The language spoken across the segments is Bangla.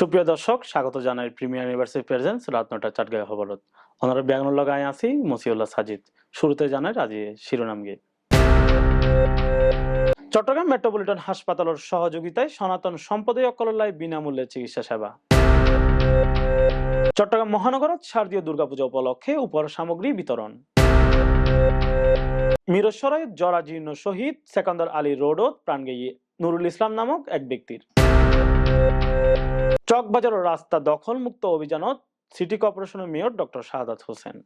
সুপ্রিয় দর্শক, স্বাগত জানাই প্রিমিয়ার ইউনিভার্সিটি প্রেজেন্স, রাত নটা চাটগাঁয় খবরত। ওনারা ব্যাঙ্গন লাগাই আছি মসিউল্লাহ সাজিদ। শুরুতে জানাই আজি শিরোনাম গে চট্টগ্রাম মেট্রোপলিটন হাসপাতালের সহযোগিতায় সনাতন সম্পদে অকললাই বিনামূল্যে চিকিৎসা সেবা। চট্টগ্রাম মহানগরত শারদীয় দুর্গাপূজা উপলক্ষে উপহার সামগ্রী বিতরণ। মিরসরাই জরাজীর্ণ শহীদ সেকান্দর আলী রোডত প্রাণ গেয়ে নুরুল ইসলাম নামক এক ব্যক্তির। চকবাজার ও রাস্তা দখল মুক্ত অভিযানত সিটি কর্পোরেশনের মেয়র ডক্টর শাহাদাত হোসেন।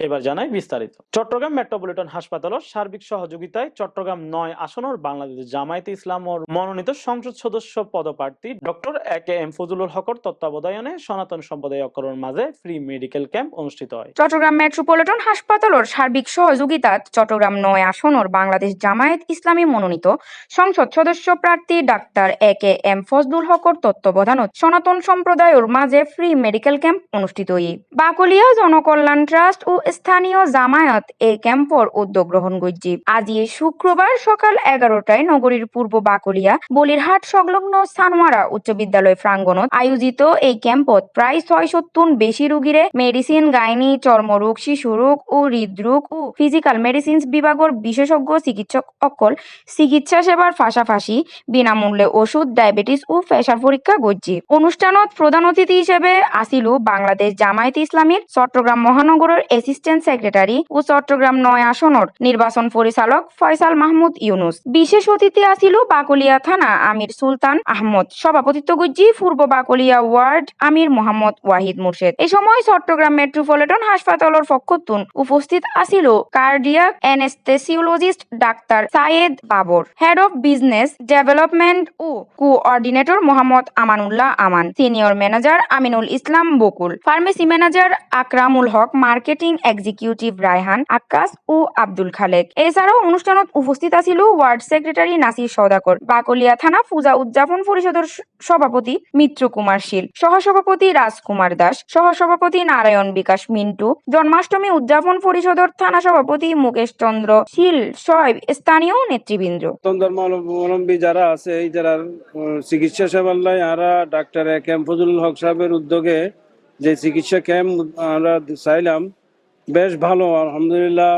এবার জানাই বিস্তারিত। চট্টগ্রাম মেট্রোপলিটন হাসপাতালের সার্বিক সহযোগিতায় চট্টগ্রাম নয় আসনের বাংলাদেশ জামায়াতে ইসলাম ও মনোনীত সংসদ সদস্য পদপ্রার্থী doctor A K M Fazlul হকর তত্ত্বাবধানে সনাতন সম্প্রদায় অকরণ মাঝে ফ্রি মেডিকেল ক্যাম্প অনুষ্ঠিত হয়। চট্টগ্রাম মেট্রোপলিটন হাসপাতালের সার্বিক সহযোগিতাত চট্টগ্রাম নয় আসনের বাংলাদেশ জামায়াত ইসলামী মনোনীত সংসদ সদস্য প্রার্থী doctor A K M Fazlul হকর তত্ত্বাবধানত সনাতন সম্প্রদায়ের মাঝে ফ্রি মেডিকেল ক্যাম্প অনুষ্ঠিত বাকলিয়া জনকল্যাণ ট্রাস্ট ও স্থানীয় জামায়াত এই ক্যাম্পর উদ্যোগ গ্রহণ করছি। আজি শুক্রবার সকাল এগারোটায় নগরীর পূর্ব বাকলিয়া বলিরহাট সংলগ্ন সানোয়ারা উচ্চ বিদ্যালয় প্রাঙ্গণত আয়োজিত এই ক্যাম্পত প্রায় ছয় সত্তর বেশি রোগীরে মেডিসিন, গাইনি, চর্মরোগ শিশু রোগ ও হৃদরোগ ও ফিজিক্যাল মেডিসিনস বিভাগের বিশেষজ্ঞ, চিকিৎসক অকল চিকিৎসা সেবার পাশাপাশি বিনামূল্যে ওষুধ, ডায়াবেটিস ও প্রেসার পরীক্ষা করছি। অনুষ্ঠানত প্রধান অতিথি হিসেবে আসিল বাংলাদেশ জামায়াত ইসলামীর চট্টগ্রাম মহানগরের অ্যাসিস্ট্যান্ট সেক্রেটারি ও চট্টগ্রাম নয় আসনের নির্বাচন পরিচালক ফয়সাল মাহমুদ ইউনুস। বিশেষ অতিথি আসিল বাকলিয়া থানা আমির সুলতান আহমদ, সভাপতিত্ব গুজ্জি পূর্ব বাকলিয়া ওয়ার্ড আমির মোহাম্মদ ওয়াহিদ মুর্শেদ। এই সময় চট্টগ্রাম মেট্রোপলিটন হাসপাতালের পক্ষতুন উপস্থিত আসিল cardiac anaesthesiologist doctor Sayed Babar, head of business development O coordinator Mohammad Amanullah Aman, senior manager Aminul Islam Bakul, pharmacy manager Akramul Haque, marketing executive Raihan Akkas ও আব্দুল খালেক। এছাড়াও অনুষ্ঠানত উপস্থিত আছিল ওয়ার্ড সেক্রেটারি নাসির সওদাকর বাকলিয়া থানা পূজা উদযাপন পরিষদের সভাপতি মিত্র কুমার শীল। সহসভাপতি রাজকুমার দাস। সহসভাপতি নারায়ণ বিকাশ মিন্টু। জন্মাষ্টমী উদযাপন পরিষদের থানা সভাপতি মুকেশ চন্দ্র শীল সব স্থানীয় নেতৃবৃন্দ। ধর্মাবলম্বী যারা আছে, এই যারা চিকিৎসা সেবার লাই আমরা doctor A K M Fazlul Haque সাহেবের উদ্যোগে যে চিকিৎসা ক্যাম্প আমরা চাইলাম বেশ ভালো, আলহামদুলিল্লাহ।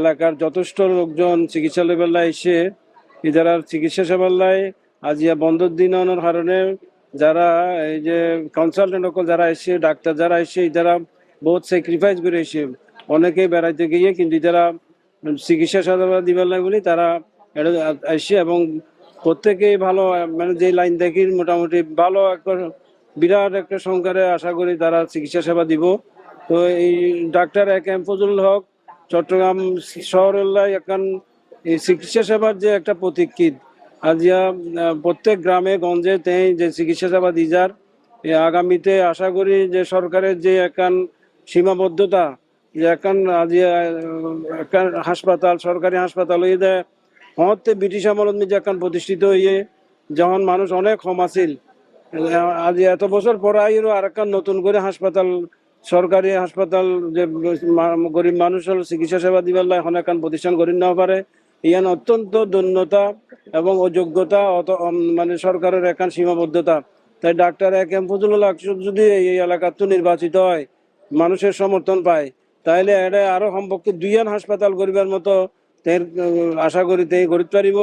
এলাকার যথেষ্ট লোকজন চিকিৎসা লেবেল্লা এসে যারা চিকিৎসা সেবার লাই আজিয়া বন্ধর দিন আনার কারণে যারা এই যে কনসালটেন্ট সকল যারা এসে, ডাক্তার যারা এসে, যারা বহুত স্যাক্রিফাইস করে এসে, অনেকেই বেড়াইতে গিয়ে কিন্তু যারা চিকিৎসা সেবা দিবার বলি তারা আসছে এবং প্রত্যেকেই ভালো মানে যে লাইন দেখি মোটামুটি ভালো, একটা বিরাট একটা সংখ্যারে আশা করি তারা চিকিৎসা সেবা দিব। তো এই ডাক্তার এক এম ফজলুল হক, চট্টগ্রাম শহরের এখন এই চিকিৎসা সেবার যে একটা প্রতীক্ষিত। আজিয়া প্রত্যেক গ্রামে, গঞ্জে তেই যে চিকিৎসা সেবা দিজার আগামীতে আশা করি যে সরকারের যে এখন সীমাবদ্ধতা, যে এখন আজি এখন হাসপাতাল, সরকারি হাসপাতাল হয়ে দেয় হতে ব্রিটিশ আমলত যে এখন প্রতিষ্ঠিত হয়ে যখন মানুষ অনেক কম আছিল আজ এত বছর পরে আইরও আর নতুন করে হাসপাতাল সরকারি হাসপাতাল যে গরিব মানুষের চিকিৎসা সেবা দিবার লাই এখন প্রতিষ্ঠান গড়ি না পারে। ইয়ান অত্যন্ত দন্যতা এবং অযোগ্যতা অত মানে সরকারের এখন সীমাবদ্ধতা। তাই ডাক্তার এক এম ফজলুল হক যদি এই এলাকার তো নির্বাচিত হয়, মানুষের সমর্থন পায়, তাইলে এটা আরও সম্পর্কে দুইয়ান হাসপাতাল গরিবের মতো আশা করি তেই গড়িতে পারিব।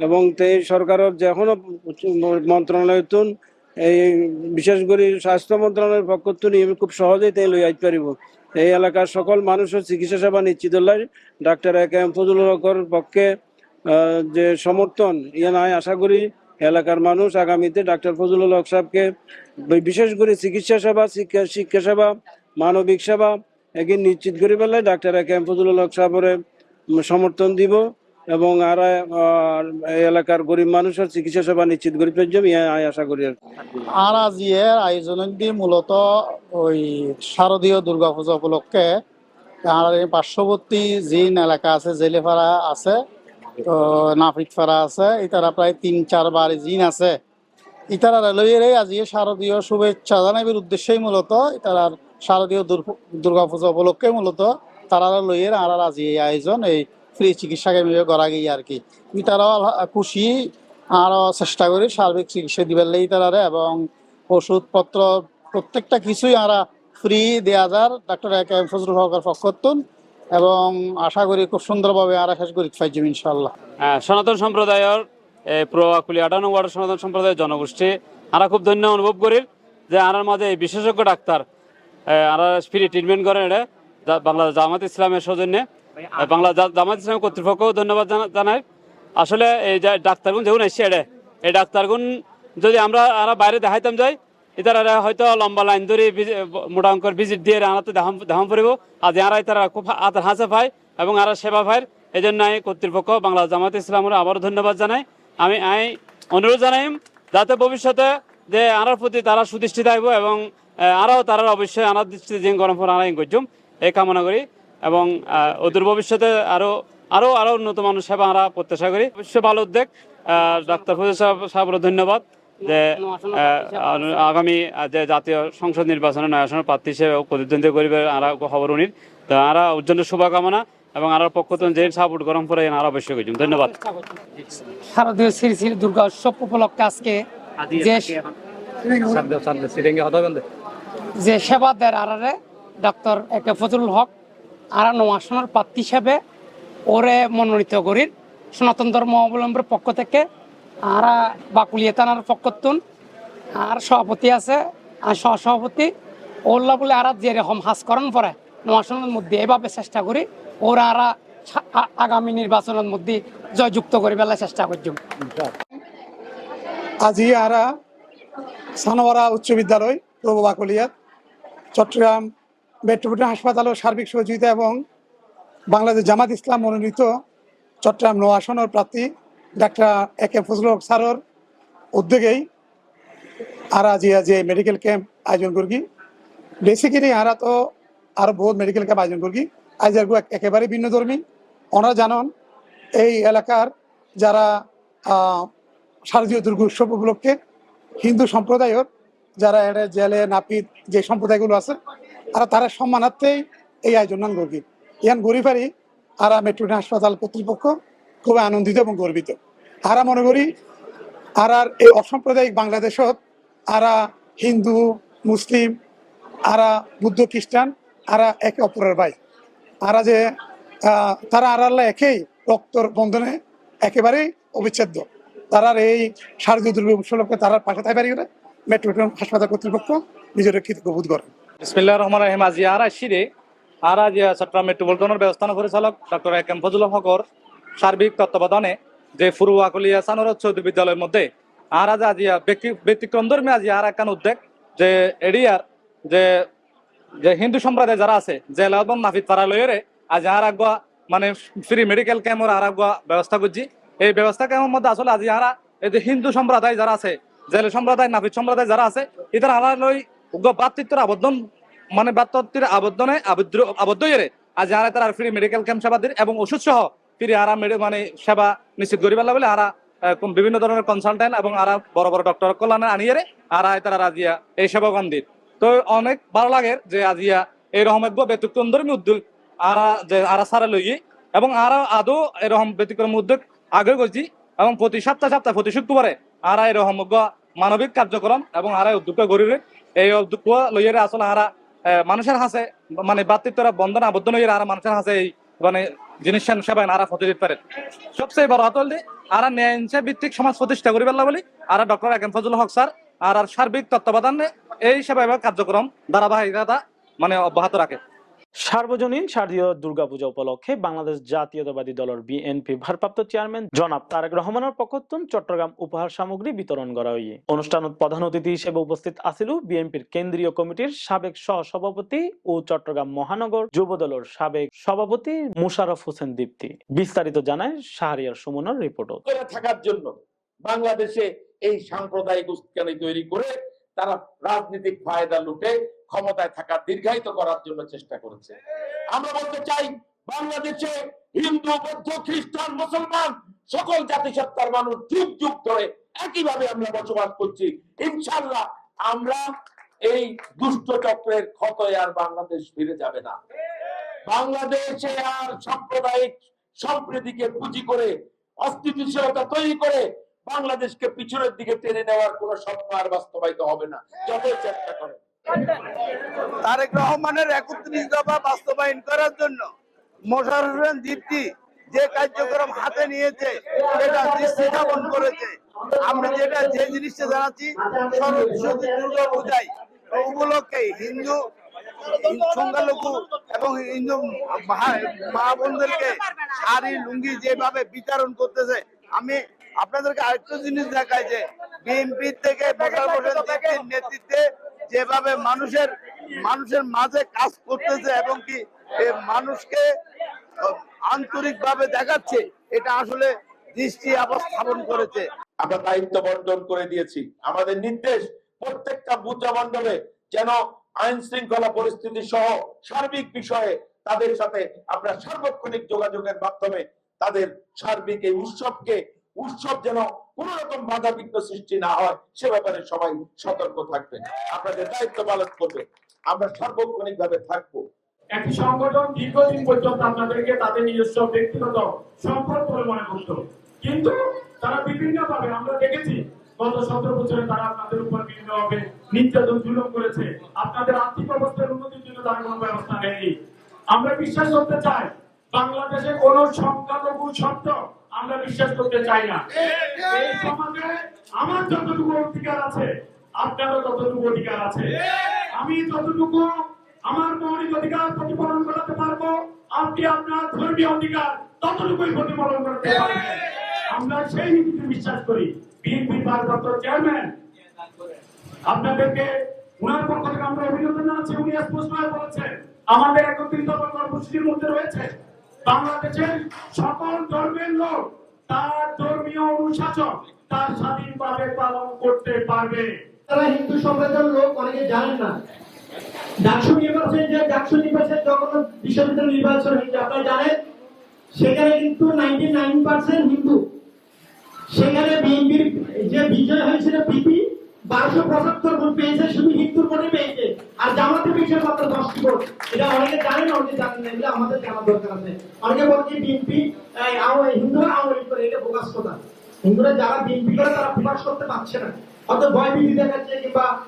এবং তেই সরকারের যে এখনও মন্ত্রণালয় তুন এই বিশেষ করে স্বাস্থ্য মন্ত্রণালয়ের পক্ষ আমি খুব সহজেই তেই লই আইতে পারিব। এই এলাকার সকল মানুষের চিকিৎসা সেবা নিশ্চিত হলে ডাক্তার এ কে এম হকর পক্ষে যে সমর্থন ইয়ে নাই আশা করি এলাকার মানুষ আগামীতে ডাক্তার ফজলুল হক সাহেবকে বিশেষ করে চিকিৎসা সেবা, শিক্ষা শিক্ষা সেবা, মানবিক সেবা, এগিয়ে নিশ্চিত করে পেলে doctor A M Fazlul Haque সাহেবের সমর্থন দিব। এবং আর এলাকার গরিব মানুষের চিকিৎসা সেবা নিশ্চিত করে আমি আশা করি আর আজিয়ের আয়োজনের দিয়ে মূলত ওই শারদীয় দুর্গাপূজা উপলক্ষে আর পার্শ্ববর্তী জিন এলাকা আছে জেলেপাড়া আছে, তো নাফিকপাড়া আছে, ইতারা প্রায় তিন, চার বাড়ি জিন আছে। ইতারা রেলওয়ের আজি শারদীয় শুভেচ্ছা জানাইবার উদ্দেশ্যেই মূলত ইতারার শারদীয় দুর্গ- দুর্গাপূজা উপলক্ষে মূলত তারা লইয়ের আর আজি এই আয়োজন এই ফ্রি চিকিৎসা কেন্দ্র করা গিয়ে আর কি। তারাও খুশি আরও চেষ্টা করি সার্বিক চিকিৎসা দিবার লাগি তারারে এবং ওষুধপত্র প্রত্যেকটা কিছুই আমরা ফ্রি দেওয়া যার। ডাক্তার এম ফজলুল হকের পক্ষতুন এবং আশা করি খুব সুন্দরভাবে আমরা শেষ করি পাইছি ইনশাল্লাহ হ্যাঁ, সনাতন সম্প্রদায়ের প্রকুলি আটান্ন ওয়ার্ড সনাতন সম্প্রদায়ের জনগোষ্ঠী আমরা খুব ধন্য অনুভব করি যে আনার মাঝে বিশেষজ্ঞ ডাক্তার আরা ফ্রি ট্রিটমেন্ট করেন এটা বাংলাদেশ জামাত ইসলামের সৌজন্যে। বাংলা জামাত ইসলামের কর্তৃপক্ষও ধন্যবাদ জানা- জানাই। আসলে এই যে ডাক্তারগুন যেগুন এসছে এই ডাক্তারগুন যদি আমরা আরা বাইরে দেখাইতাম যাই এতারা হয়তো লম্বা লাইন ধরে মোটা অঙ্কর ভিজিট দিয়ে আনাতে দেখাম পড়ব। আরা তারা খুব আতার হাসে পায় এবং আরা সেবা পায় এই জন্য আমি কর্তৃপক্ষ বাংলা জামাত ইসলামের আবারও ধন্যবাদ জানাই। আমি আই অনুরোধ জানাই, যাতে ভবিষ্যতে যে আনার প্রতি তারা সুদৃষ্টি থাকব এবং আরও তারা অবশ্যই আনার দৃষ্টিতে যে গরম ফোন আনাই করছুম এই কামনা করি। এবং আহ, অদূর ভবিষ্যতে আরও আরও আরও উন্নত মানুষ সেবা আমরা প্রত্যাশা করি। অবশ্যই ভালো উদ্যোগ। আহ, ডাক্তার ফজল সাহেব সাহেবেরও ধন্যবাদ যে আগামী যে জাতীয় সংসদ নির্বাচনে নয় আসনের প্রার্থী হিসেবে প্রতিদ্বন্দ্বী করিবে আরা খবর উনির। তো আরা উজ্জ্বল শুভকামনা এবং আরার পক্ষ থেকে যে সাপোর্ট গরম করে আরা অবশ্যই করছুম ধন্যবাদ। শারদীয় শ্রী শ্রী দুর্গা উৎসব উপলক্ষে আজকে যে যে সেবা দেয় আরারে ডক্টর এ কে ফজলুল হক আরা নোয়াসনের প্রার্থী হিসেবে ওরে মনোনীত করি সনাতন ধর্ম অবলম্বনের পক্ষ থেকে আরা বাকুলিয়া থানার পক্ষতুন আর সভাপতি আছে, আর সহসভাপতি ওল্লা বলে আরা যেরকম হাস করেন পরে নোয়াসনের মধ্যে এভাবে চেষ্টা করি, ওরা আরা আগামী নির্বাচনের মধ্যে জয়যুক্ত করে বেলা চেষ্টা করছি। আজি আরা সানোয়ারা উচ্চ বিদ্যালয় প্রভু বাকলিয়াত চট্টগ্রাম মেট্রোপলিটন হাসপাতাল ও সার্বিক সহযোগিতা এবং বাংলাদেশ জামাত ইসলাম মনোনীত চট্টগ্রাম নৌ আসনের প্রার্থী ডাক্তার এ কে ফজলুল হক স্যারর উদ্যোগেই আরা যে যে মেডিকেল ক্যাম্প আয়োজন করি বেসিক্যালি আরা তো আরও বহুত মেডিকেল ক্যাম্প আয়োজন করি আজ একেবারে ভিন্ন ধর্মী। ওনারা জানান, এই এলাকার যারা শারদীয় দুর্গ উৎসব উপলক্ষে হিন্দু সম্প্রদায়ের যারা এটা জেলে, নাপিত যে সম্প্রদায়গুলো আছে আর তারা সম্মানার্থেই এই আয়োজন করি ইয়ান গরিবারি আরা মেট্রোপলিটন হাসপাতাল কর্তৃপক্ষ খুব আনন্দিত এবং গর্বিত। আরা মনে করি আর আর এই অসাম্প্রদায়িক বাংলাদেশত আরা হিন্দু, মুসলিম, আরা বুদ্ধ খ্রিস্টান, আরা একে অপরের ভাই। আরা যে তারা আড়াল্লা একেই রক্তর বন্ধনে একেবারেই অবিচ্ছেদ্য। তারার এই শারদীয় দুর্গ উপলক্ষে তারার পাশে থাকবে মেট্রোপলিটন হাসপাতাল কর্তৃপক্ষ নিজের কৃতজ্ঞ বোধ করে। বিসমিল্লাহ রহমান রহিম। আজি আর শিরে আর আজ চট্টগ্রাম মেট্রোপলিটনের ব্যবস্থাপনা পরিচালক ডক্টর এ কেম ফজল হকর সার্বিক তত্ত্বাবধানে যে ফুরুয়াকলিয়া সানোরত চৌধুরী বিদ্যালয়ের মধ্যে আর আজ, আজি ব্যক্তি- ব্যতিক্রম ধর্মী আজি আর একখান উদ্যোগ যে এরিয়ার যে যে হিন্দু সম্প্রদায় যারা আছে, যে এবং নাফিদ পাড়া লইরে আজ আর আগুয়া মানে ফ্রি মেডিকেল ক্যাম্পের আর আগুয়া ব্যবস্থা করছি। এই ব্যবস্থা ক্যাম্পের মধ্যে আসলে আজি আর এই যে হিন্দু সম্প্রদায় যারা আছে, জেলে সম্প্রদায়, নাফিদ সম্প্রদায় যারা আছে ইতার আলার লই বাতৃত্বের মানে বাতৃত্বের আবদ্ধনে আবদ্ধ আবদ্ধ আজ আর তারা ফ্রি মেডিকেল ক্যাম্প সেবা দিন এবং ওষুধ সহ ফ্রি আরা মানে সেবা নিশ্চিত পারলা বলে আরা বিভিন্ন ধরনের কনসালটেন্ট এবং আরা বড় বড় ডক্টর কল্যাণে আনিয়ে আরা তারা রাজিয়া এই সেবাগণ দিন তো অনেক ভালো লাগে যে আজিয়া এরকম এক ব্যতিক্রম ধর্মী উদ্যোগ আরা, যে আরা সারা লই এবং আরা আদৌ এরকম ব্যতিক্রম উদ্যোগ আগে করছি এবং প্রতি সপ্তাহ সপ্তাহ প্রতি শুক্রবারে আরা এরকম মানবিক কার্যক্রম এবং আরা উদ্যোগ গরিবে এই কুয়া লইয়ের আসলে হারা মানুষের হাসে মানে বাতৃত্বরা বন্ধন আবদ্ধ লইয়ের হারা মানুষের হাসে এই মানে জিনিস সেবায় আরা ফটো দিতে পারে সবচেয়ে বড় হতল দি আরা ন্যায় ভিত্তিক সমাজ প্রতিষ্ঠা করিবার বলি আর ডক্টর একেন ফজল হক স্যার, আর আর সার্বিক তত্ত্বাবধানে এই সেবা কার্যক্রম ধারাবাহিকতা মানে অব্যাহত রাখে। সার্বজনীন শারদীয় দুর্গাপূজা উপলক্ষে বাংলাদেশ জাতীয়তাবাদী দলের বিএনপি ভারপ্রাপ্ত চেয়ারম্যান জনাব তারেক রহমানের পক্ষতুন চট্টগ্রাম উপহার সামগ্রী বিতরণ করা হইয়ে অনুষ্ঠানত প্রধান অতিথি হিসেবে উপস্থিত আছিল বিএনপির কেন্দ্রীয় কমিটির সাবেক সহসভাপতি ও চট্টগ্রাম মহানগর যুব দলের সাবেক সভাপতি মুশারফ হোসেন দীপ্তি। বিস্তারিত জানায় শাহরিয়ার সুমনের রিপোর্ট করে থাকার জন্য বাংলাদেশে এই সাম্প্রদায়িক উস্কানি তৈরি করে তারা রাজনৈতিক ফায়দা লুটে ক্ষমতায় থাকা দীর্ঘায়িত করার জন্য চেষ্টা করেছে। আমরা বলতে চাই, বাংলাদেশে হিন্দু, বৌদ্ধ, খ্রিস্টান, মুসলমান, সকল জাতিসত্তার মানুষ যুগ যুগ ধরে একইভাবে আমরা বসবাস করছি। ইনশাল্লাহ আমরা এই দুষ্ট চক্রের ক্ষতয় আর বাংলাদেশ ফিরে যাবে না। বাংলাদেশে আর সাম্প্রদায়িক সম্প্রীতিকে পুঁজি করে, অস্থিতিশীলতা তৈরি করে বাংলাদেশকে পিছনের দিকে টেনে নেওয়ার কোন স্বপ্ন আর বাস্তবায়িত হবে না। যতই চেষ্টা করে তারেক রহমানের একত্রিশ দফা বাস্তবায়ন করার জন্য মোশাররফ হোসেন দীপ্তি যে কার্যক্রম হাতে নিয়েছে, সেটা দৃষ্টি স্থাপন করেছে। আমরা যেটা, যে জিনিসটা জানাচ্ছি সরস্বতী দুর্গা পূজায় উপলক্ষে হিন্দু, সংখ্যালঘু এবং হিন্দু মা বোনদেরকে শাড়ি, লুঙ্গি যেভাবে বিতরণ করতেছে, আমি আপনাদেরকে আরেকটা জিনিস দেখাই যে, বিএনপি থেকে নেতৃত্বে যেভাবে মানুষের মানুষের মাঝে কাজ করতেছে এবং কি মানুষকে আন্তরিক ভাবে দেখাচ্ছে, এটা আসলে দৃষ্টি আবার স্থাপন করেছে। আমরা দায়িত্ব বন্টন করে দিয়েছি। আমাদের নির্দেশ প্রত্যেকটা পূজা মণ্ডপে যেন আইন শৃঙ্খলা পরিস্থিতি সহ সার্বিক বিষয়ে তাদের সাথে আমরা সার্বক্ষণিক যোগাযোগের মাধ্যমে তাদের সার্বিক এই উৎসবকে, উৎসব যেন কোন রকম বাধা বিঘ্ন সৃষ্টি না হয়, সে ব্যাপারে সবাই সতর্ক থাকবেন আপনাদের দায়িত্ব পালন করবে। আমরা সার্বক্ষণিক ভাবে থাকব। একটি সংগঠন দীর্ঘদিন পর্যন্ত আপনাদেরকে তাদের নিজস্ব ব্যক্তিগত সম্পদ বলে মনে করত। কিন্তু তারা বিভিন্ন ভাবে আমরা দেখেছি, গত সতেরো বছরে তারা আপনাদের উপর বিভিন্ন ভাবে নির্যাতন করেছে। আপনাদের আর্থিক অবস্থার উন্নতির জন্য তারা কোনো ব্যবস্থা নেয়নি। আমরা বিশ্বাস করতে চাই, বাংলাদেশে কোন সংখ্যালঘু শব্দ আমরা বিশ্বাস করতে চাই না। এই সমাজে আমার যতটুকু অধিকার আছে আপনারও ততটুকু অধিকার আছে। আমি যতটুকু আমার মৌলিক অধিকার প্রতিপালন করতে পারব আপনি আপনার ধর্মীয় অধিকার ততটুকুই প্রতিপালন করতে পারবেন। আমরা সেই নীতিতে বিশ্বাস করি। বিএনপি ভারপ্রাপ্ত চেয়ারম্যান আপনাদেরকে উনার পক্ষ থেকে আমরা অভিনন্দন জানাচ্ছি উনি স্পষ্ট হয়ে বলেছেন আমাদের একত্রিত কর্মসূচির মধ্যে রয়েছে। বাংলাদেশের সকল ধর্মের লোক তার ধর্মীয় অনুশাসন, তার স্বাধীনভাবে পালন করতে পারবে। তারা হিন্দু সম্প্রদায়ের লোক, অনেকে জানেন না। ডাকসু নির্বাচন যে ডাকসু যখন বিশ্ববিদ্যালয় নির্বাচন হয়েছে, আপনারা জানেন, সেখানে কিন্তু নাইনটি নাইন পার্সেন্ট হিন্দু। সেখানে বিএনপির যে বিজয় হয়েছিল পিপি বারোশো পঁচাত্তর ভোট পেয়েছে, শুধু হিন্দুর ভোটে পেয়েছে। আর জামাতে মাত্র দশটি ভোট এটা অনেকে জানেন অনেকে জানেন না। এগুলো আমাদের দরকার আছে। অনেকে বলছে বিএনপি হিন্দুরা করে, এটা প্রকাশ কথা হিন্দুরা যারা বিএনপি করে, তারা প্রকাশ করতে পারছে না। ভয় ভীতি দেখাচ্ছে, কিংবা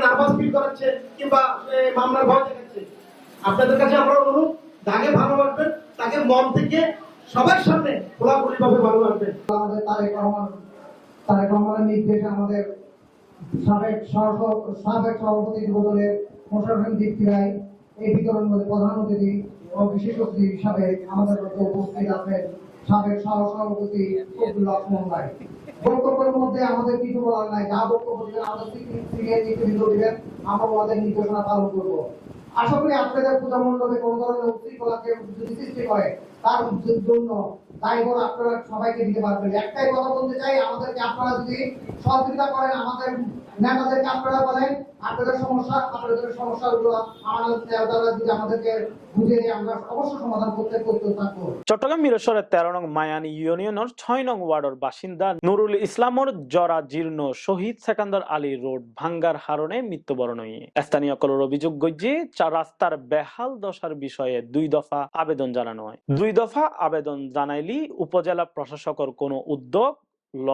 নার্ভাস ফিল করাচ্ছে, কিংবা মামলার ভয় দেখাচ্ছে। আপনাদের কাছে আমরা অনুরোধ, যাকে ভালোবাসবেন তাকে মন থেকে সবার সামনে খোলাখুলি ভাবে ভালোবাসবেন আমাদের তারেক রহমান, তারেক রহমানের নির্দেশে আমাদের সাবেক সহ- সাবেক সভাপতি যুবদলের হোসেন দীপ্তি রায় এই বিতরণ মধ্যে প্রধান অতিথি ও বিশেষ অতিথি হিসাবে আমাদের মধ্যে উপস্থিত আছেন সাবেক সহ সভাপতি আব্দুল লক্ষ্মণ রায়। বক্তব্যের মধ্যে আমাদের কিছু বলার নাই। যা বক্তব্য দিবেন, আমাদের আমরা আমাদের নির্দেশনা পালন করব। আশা করি আপনাদের পূজা মণ্ডপে কোনো ধরনের যদি সৃষ্টি করে, তার জন্য দায়ভার আপনারা সবাইকে দিতে পারবেন। একটাই কথা বলতে চাই, আমাদেরকে আপনারা যদি সহযোগিতা করেন, আমাদের নেতাদেরকে আপনারা বলেন, আপনাদের সমস্যা, আপনাদের সমস্যাগুলো আমাদেরকে বুঝে আমরা অবশ্যই সমাধান করতে করতে থাকব। চট্টগ্রাম মিরসরের তেরো নং মায়ানি ইউনিয়নের ছয় নং ওয়ার্ডের বাসিন্দা নুরুল ইসলামর জরা জীর্ণ শহীদ সেকান্দার আলী রোড ভাঙ্গার হারণে মৃত্যুবরণ হয়ে। স্থানীয় কলর অভিযোগ গজ্জি চা রাস্তার বেহাল দশার বিষয়ে দুই দফা আবেদন জানানো হয়। দুই দফা আবেদন জানাইলি উপজেলা প্রশাসকের কোনো উদ্যোগ ল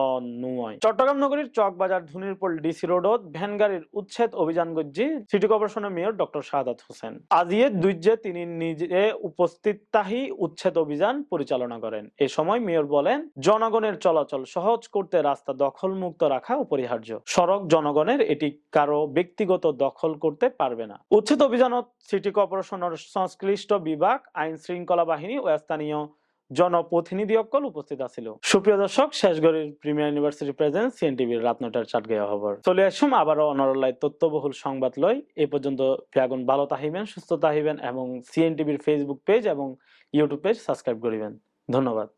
চট্টগ্রাম নগরীর চকবাজার ধুনিরপুর ডিসি রোডত ভ্যান গাড়ির উচ্ছেদ অভিযান গজ্জি city corporation mayor doctor Shahadat Hossain. আজিয়ে দুইজে তিনি নিজে উপস্থিত তাহি উচ্ছেদ অভিযান পরিচালনা করেন। এ সময় মেয়র বলেন, জনগণের চলাচল সহজ করতে রাস্তা দখল মুক্ত রাখা অপরিহার্য। সড়ক জনগণের এটি কারও ব্যক্তিগত দখল করতে পারবে না। উচ্ছেদ অভিযানত সিটি কর্পোরেশনের সংশ্লিষ্ট বিভাগ, আইন শৃঙ্খলা বাহিনী ও স্থানীয় জনপ্রতিনিধি অকল উপস্থিত আছিল। সুপ্রিয় দর্শক, শেষগড়ের প্রিমিয়ার ইউনিভার্সিটি প্রেজেন্ট সিএনটিভির রাত নটার চাট গেয়া খবর। চলে আসুম আবারও অনরলাই তথ্যবহুল সংবাদ লয় এ পর্যন্ত ফিয়াগুন ভালো তাহিবেন সুস্থ তাহিবেন এবং সিএনটিভির ফেসবুক পেজ এবং ইউটিউব পেজ সাবস্ক্রাইব করিবেন। ধন্যবাদ।